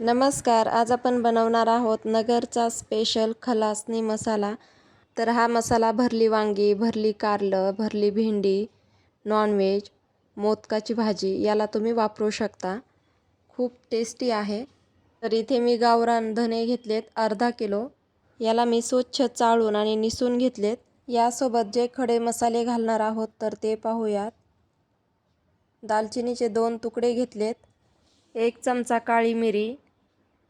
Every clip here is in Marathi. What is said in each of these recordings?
नमस्कार. आज आपण बनवणार आहोत नगरचा स्पेशल खलासनी मसाला. तर हा मसाला भरली वांगी भरली कारलं भरली भेंडी नॉनव्हेज मोदकाची भाजी याला तुम्ही वापरू शकता. खूप टेस्टी आहे. तर इथे मी गावरान धने घेतलेत अर्धा किलो. याला मी स्वच्छ चाळून आणि निसून घेतलेत. यासोबत जे खडे मसाले घालणार आहोत तर ते पाहूयात. दालचिनीचे दोन तुकडे घेतलेत. एक चमचा काळी मिरी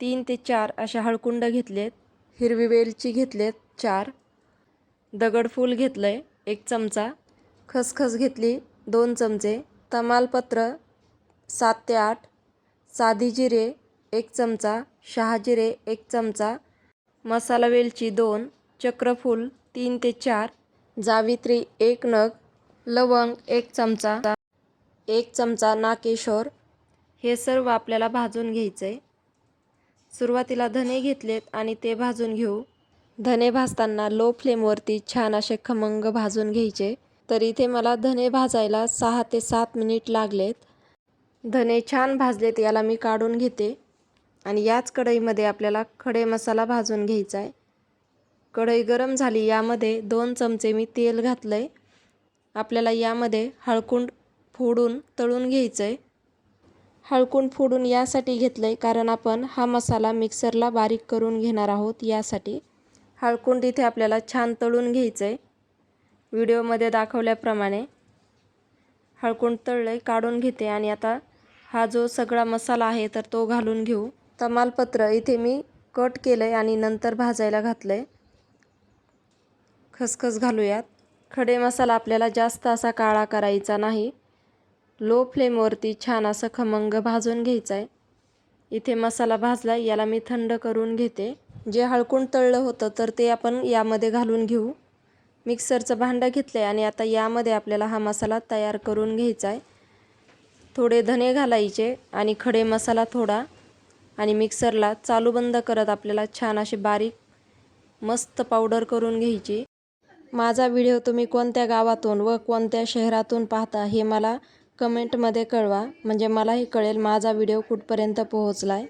तीन ते चार अशा हळकुंड घेतलेत. हिरवी वेलची घेतलेत चार. दगडफूल घेतलं आहे एक चमचा. खसखस घेतली दोन चमचे. तमालपत्र सात ते आठ. साधी जिरे एक चमचा. शहाजिरे एक चमचा. मसाला वेलची दोन. चक्रफूल तीन ते चार. जावित्री एक नग. लवंग एक चमचा. एक चमचा नाकेशोर हे सर्व आपल्याला भाजून घ्यायचं आहे सुरुवातीला धने घेतलेत आणि ते भाजून घेऊ. धने भाजताना लो फ्लेमवरती छान असे खमंग भाजून घ्यायचे. तर इथे मला धने भाजायला सहा ते सात मिनिट लागलेत. धने छान भाजलेत याला मी काढून घेते. आणि याच कढईमध्ये आपल्याला खडे मसाला भाजून घ्यायचा आहे कढई गरम झाली यामध्ये दोन चमचे मी तेल घातलं आहे आपल्याला यामध्ये हळकुंड फोडून तळून घ्यायचं आहे हळकून फोडून यासाठी घेतलं आहे कारण आपण हा मसाला मिक्सरला बारीक करून घेणार आहोत यासाठी. हळकुंड इथे आपल्याला छान तळून घ्यायचं आहे व्हिडिओमध्ये दाखवल्याप्रमाणे हळकून तळलं आहे काढून घेते आणि आता हा जो सगळा मसाला आहे तर तो घालून घेऊ. तमालपत्र इथे मी कट केलं आहे आणि नंतर भाजायला घातलं आहे खसखस घालूयात. खडे मसाला आपल्याला जास्त असा काळा करायचा नाही. लो फ्लेमवरती छान असं खमंग भाजून घ्यायचं आहे इथे मसाला भाजला याला मी थंड करून घेते. जे हळकून तळलं होतं तर ते आपण यामध्ये घालून घेऊ. मिक्सरचं भांडं घेतलं आहे आणि आता यामध्ये आपल्याला हा मसाला तयार करून घ्यायचा आहे थोडे धने घालायचे आणि खडे मसाला थोडा. आणि मिक्सरला चालू बंद करत आपल्याला छान अशी बारीक मस्त पावडर करून घ्यायची. माझा व्हिडिओ तुम्ही कोणत्या गावातून व कोणत्या शहरातून पाहता हे मला कमेंटमध्ये कळवा. म्हणजे मलाही कळेल माझा व्हिडिओ कुठपर्यंत पोहोचला आहे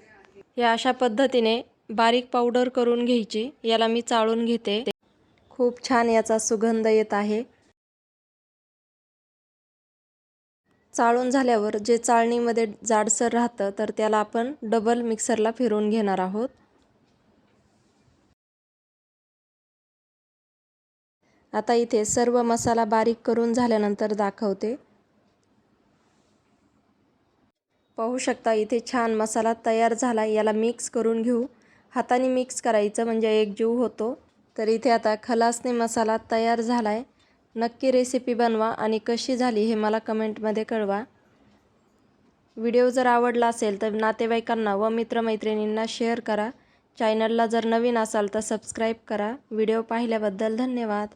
या अशा पद्धतीने बारीक पावडर करून घ्यायची. याला मी चाळून घेते. खूप छान याचा सुगंध येत आहे. चाळून झाल्यावर जे चाळणीमध्ये जाडसर राहतं तर त्याला आपण डबल मिक्सरला फिरवून घेणार आहोत. आता इथे सर्व मसाला बारीक करून झाल्यानंतर दाखवते. पाहू शकता इथे छान मसाला तयार झाला. याला मिक्स करून घेऊ. हाताने मिक्स करायचं म्हणजे एकजीव होतो. तर इथे आता खलासने मसाला तयार झाला आहे नक्की रेसिपी बनवा आणि कशी झाली हे मला कमेंटमध्ये कळवा. व्हिडिओ जर आवडला असेल तर नातेवाईकांना व मित्रमैत्रिणींना शेअर करा. चॅनलला जर नवीन असाल तर सबस्क्राईब करा. व्हिडिओ पाहिल्याबद्दल धन्यवाद.